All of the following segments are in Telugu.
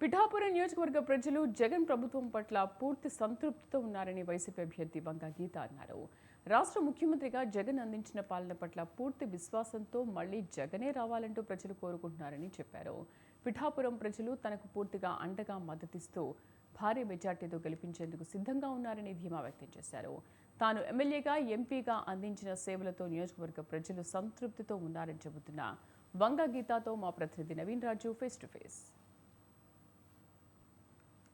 పిఠాపురం నియోజకవర్గ ప్రజలు జగన్ ప్రభుత్వం పట్ల పూర్తి సంతృప్తితో ఉన్నారని వైసీపీ అభ్యర్థి బంగా గీత అన్నారు. రాష్ట్ర ముఖ్యమంత్రిగా జగన్ అందించిన పాలన పట్ల పూర్తి విశ్వాసంతో మళ్ళీ జగనే రావాలంటూ ప్రజలు కోరుకుంటున్నారని చెప్పారు. పిఠాపురం ప్రజలు తనకు పూర్తిగా అండగా మద్దతిస్తూ భారీ మెజార్టీతో గెలిపించేందుకు సిద్ధంగా ఉన్నారని ధీమా వ్యక్తం చేశారు. తాను ఎమ్మెల్యేగా ఎంపీగా అందించిన సేవలతో నియోజకవర్గ ప్రజలు సంతృప్తితో ఉన్నారని చెబుతున్న వంగ గీతాతో మా ప్రతినిధి Naveen Raju face to face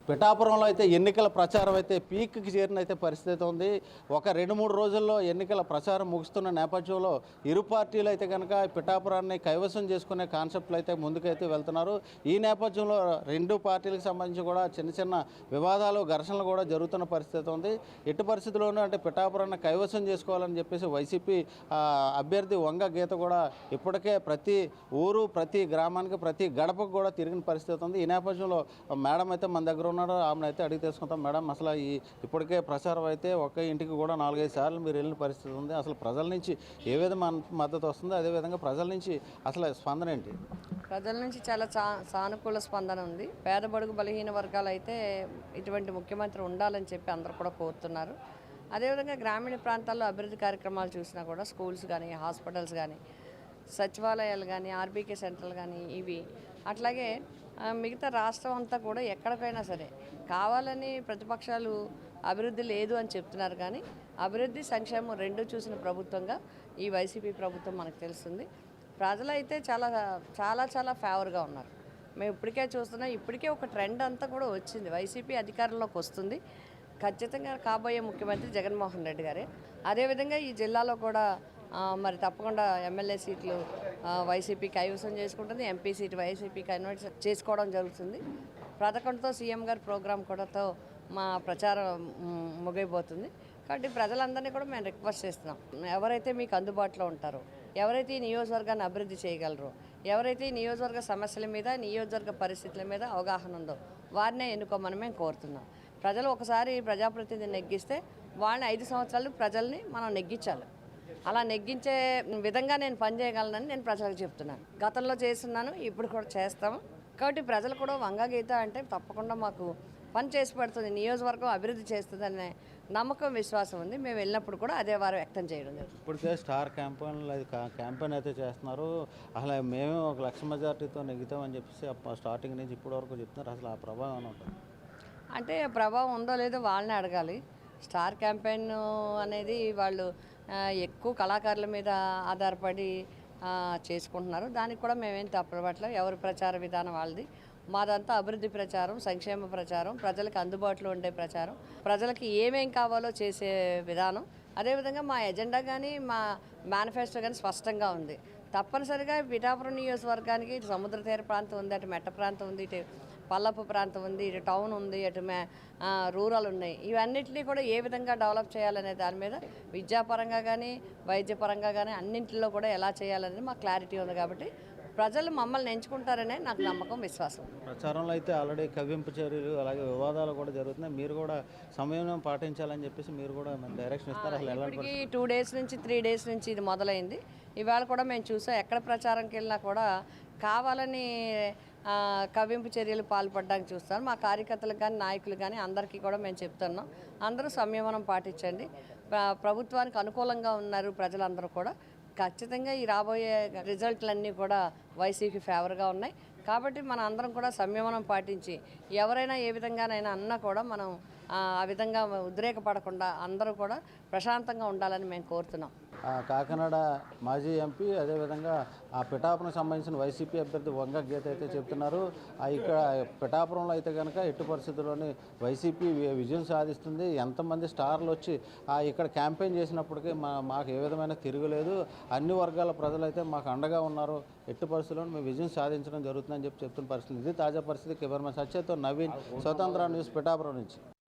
పిఠాపురంలో అయితే ఎన్నికల ప్రచారం అయితే పీక్కి చేరిన అయితే పరిస్థితి ఉంది. ఒక రెండు మూడు రోజుల్లో ఎన్నికల ప్రచారం ముగుస్తున్న నేపథ్యంలో ఇరు పార్టీలు అయితే కనుక పిఠాపురాన్ని కైవసం చేసుకునే కాన్సెప్ట్లు అయితే ముందుకైతే వెళ్తున్నారు. ఈ నేపథ్యంలో రెండు పార్టీలకు సంబంధించి కూడా చిన్న చిన్న వివాదాలు ఘర్షణలు కూడా జరుగుతున్న పరిస్థితి ఉంది. ఎట్టి పరిస్థితుల్లోనూ అంటే పిఠాపురాన్ని కైవసం చేసుకోవాలని చెప్పేసి వైసీపీ అభ్యర్థి వంగ గీత కూడా ఇప్పటికే ప్రతి ఊరు ప్రతి గ్రామానికి ప్రతి గడపకు కూడా తిరిగిన పరిస్థితి ఉంది. ఈ నేపథ్యంలో మేడం అయితే మన దగ్గర ఉన్నారు ఆమెను అయితే అడిగి తెలుసుకుంటాం మేడం అసలు ఈ ఇప్పటికే ప్రచారం అయితే ఒక్క ఇంటికి కూడా నాలుగైదు సార్లు మీరు వెళ్ళిన పరిస్థితి ఉంది. అసలు ప్రజల నుంచి ఏ విధంగా మద్దతు వస్తుందో? అదేవిధంగా ప్రజల నుంచి అసలు స్పందన ఏంటి? ప్రజల నుంచి చాలా సా సానుకూల స్పందన ఉంది. పేద బడుగు బలహీన వర్గాలు అయితే ఇటువంటి ముఖ్యమంత్రి ఉండాలని చెప్పి అందరూ కూడా కోరుతున్నారు. అదేవిధంగా గ్రామీణ ప్రాంతాల్లో అభివృద్ధి కార్యక్రమాలు చూసినా కూడా స్కూల్స్ కానీ హాస్పిటల్స్ కానీ సచివాలయాలు కానీ ఆర్బీకే సెంటర్లు కానీ ఇవి. అట్లాగే మిగతా రాష్ట్రం అంతా కూడా ఎక్కడికైనా సరే కావాలని ప్రతిపక్షాలు అభివృద్ధి లేదు అని చెప్తున్నారు కానీ అభివృద్ధి సంక్షేమం రెండు చూసిన ప్రభుత్వంగా ఈ వైసీపీ ప్రభుత్వం మనకు తెలుస్తుంది. ప్రజలు అయితే చాలా చాలా చాలా ఫేవర్గా ఉన్నారు. మేము ఇప్పటికే చూస్తున్నాం. ఇప్పటికే ఒక ట్రెండ్ అంతా కూడా వచ్చింది. వైసీపీ అధికారంలోకి వస్తుంది. ఖచ్చితంగా కాబోయే ముఖ్యమంత్రి జగన్మోహన్ రెడ్డి గారే. అదేవిధంగా ఈ జిల్లాలో కూడా మరి తప్పకుండా ఎమ్మెల్యే సీట్లు వైసీపీ కైవసం చేసుకుంటుంది. ఎంపీ సీట్ వైసీపీ కన్వర్ట్ చేసుకోవడం జరుగుతుంది. పథకంతో సీఎం గారి ప్రోగ్రాం కూడాతో మా ప్రచారం ముగైపోతుంది ముగిపోతుంది కాబట్టి ప్రజలందరినీ కూడా మేము రిక్వెస్ట్ చేస్తున్నాం. ఎవరైతే మీకు అందుబాటులో ఉంటారో ఎవరైతే ఈ నియోజకవర్గాన్ని అభివృద్ధి చేయగలరో ఎవరైతే ఈ నియోజకవర్గ సమస్యల మీద నియోజకవర్గ పరిస్థితుల మీద అవగాహన ఉందో వారినే ఎన్నుకోమని మేము కోరుతున్నాం. ప్రజలు ఒకసారి ప్రజాప్రతినిధిని నెగ్గిస్తే వాళ్ళని ఐదు సంవత్సరాలు ప్రజల్ని మనం నెగ్గించాలి. అలా నెగ్గించే విధంగా నేను పనిచేయగలనని నేను ప్రజలకు చెప్తున్నాను. గతంలో చేస్తున్నాను ఇప్పుడు కూడా చేస్తాము కాబట్టి ప్రజలు కూడా వంగ గీత అంటే తప్పకుండా మాకు పని చేసి పెడుతుంది నియోజకవర్గం అభివృద్ధి చేస్తుందనే నమ్మకం విశ్వాసం ఉంది. మేము వెళ్ళినప్పుడు కూడా అదే వారు వ్యక్తం చేయడం జరుగుతుంది ఇప్పటికే స్టార్ క్యాంపెయిన్లు అది క్యాంపెయిన్ అయితే చేస్తున్నారు. అసలు మేమే ఒక లక్ష మెజార్టీతో నెగ్గుతామని చెప్పేసి స్టార్టింగ్ నుంచి ఇప్పటి వరకు చెప్తున్నారు. అసలు ఆ ప్రభావం ఉంటుంది అంటే ప్రభావం ఉందో లేదో వాళ్ళని అడగాలి. స్టార్ క్యాంపెయిన్ అనేది వాళ్ళు ఎక్కువ కళాకారుల మీద ఆధారపడి చేసుకుంటున్నారు. దానికి కూడా మేమేం తప్పట్లేదు ఎవరి ప్రచార విధానం వాళ్ళది. మాదంతా అభివృద్ధి ప్రచారం సంక్షేమ ప్రచారం ప్రజలకు అందుబాటులో ఉండే ప్రచారం. ప్రజలకి ఏమేం కావాలో చేసే విధానం. అదేవిధంగా మా ఎజెండా కానీ మా మేనిఫెస్టో కానీ స్పష్టంగా ఉంది. తప్పనిసరిగా పిఠాపురం నియోజకవర్గానికి సముద్ర తీర ప్రాంతం ఉంది అటు మెట్ట ప్రాంతం ఉంది ఇటు పల్లపు ప్రాంతం ఉంది ఇటు టౌన్ ఉంది ఇటు మే రూరల్ ఉన్నాయి. ఇవన్నిటినీ కూడా ఏ విధంగా డెవలప్ చేయాలనే దాని మీద విద్యాపరంగా కానీ వైద్యపరంగా కానీ అన్నింటిలో కూడా ఎలా చేయాలనేది మాకు క్లారిటీ ఉంది కాబట్టి ప్రజలు మమ్మల్ని ఎంచుకుంటారనే నాకు నమ్మకం విశ్వాసం ప్రచారంలో అయితే ఆల్రెడీ కవ్వింపు చర్యలు అలాగే వివాదాలు కూడా జరుగుతున్నాయి. మీరు కూడా సమయం పాటించాలని చెప్పేసి మీరు కూడా డైరెక్షన్ ఇస్తారు. ఇప్పటికి టూ డేస్ నుంచి త్రీ డేస్ నుంచి ఇది మొదలైంది. ఇవాళ కూడా మేము చూసాం ఎక్కడ ప్రచారంకి వెళ్ళినా కూడా కావాలని కవింపు చర్యలు పాల్పడడానికి చూస్తాను మా కార్యకర్తలకు కానీ నాయకులు కానీ అందరికీ కూడా మేము చెప్తున్నాం. అందరూ సంయమనం పాటించండి. ప్రభుత్వానికి అనుకూలంగా ఉన్నారు ప్రజలందరూ కూడా. ఖచ్చితంగా ఈ రాబోయే రిజల్ట్లన్నీ కూడా వైసీపీ ఫేవర్గా ఉన్నాయి. కాబట్టి మన అందరం కూడా సంయమనం పాటించి ఎవరైనా ఏ విధంగానైనా అన్నా కూడా మనం ఆ విధంగా విధంగా ఉద్రేకపడకుండా అందరూ కూడా ప్రశాంతంగా ఉండాలని మేము కోరుతున్నాం. కాకినాడ మాజీ ఎంపీ అదేవిధంగా ఆ పిఠాపురం సంబంధించిన వైసీపీ అభ్యర్థి వంగ గీత అయితే చెప్తున్నారు. ఆ ఇక్కడ పిఠాపురంలో అయితే కనుక ఎట్టి పరిస్థితుల్లోని వైసీపీ విజయం సాధిస్తుంది. ఎంతమంది స్టార్లు వచ్చి ఆ ఇక్కడ క్యాంపెయిన్ చేసినప్పటికీ మా మాకు ఏ విధమైన తిరుగులేదు అన్ని వర్గాల ప్రజలు అయితే మాకు అండగా ఉన్నారు. ఎట్టి పరిస్థితుల్లో మేము విజయం సాధించడం జరుగుతుందని చెప్పి చెప్తున్న పరిస్థితి. ఇది తాజా పరిస్థితి. కెమెరామెన్ సత్యతో నవీన్ స్వతంత్ర న్యూస్ పిఠాపురం నుంచి.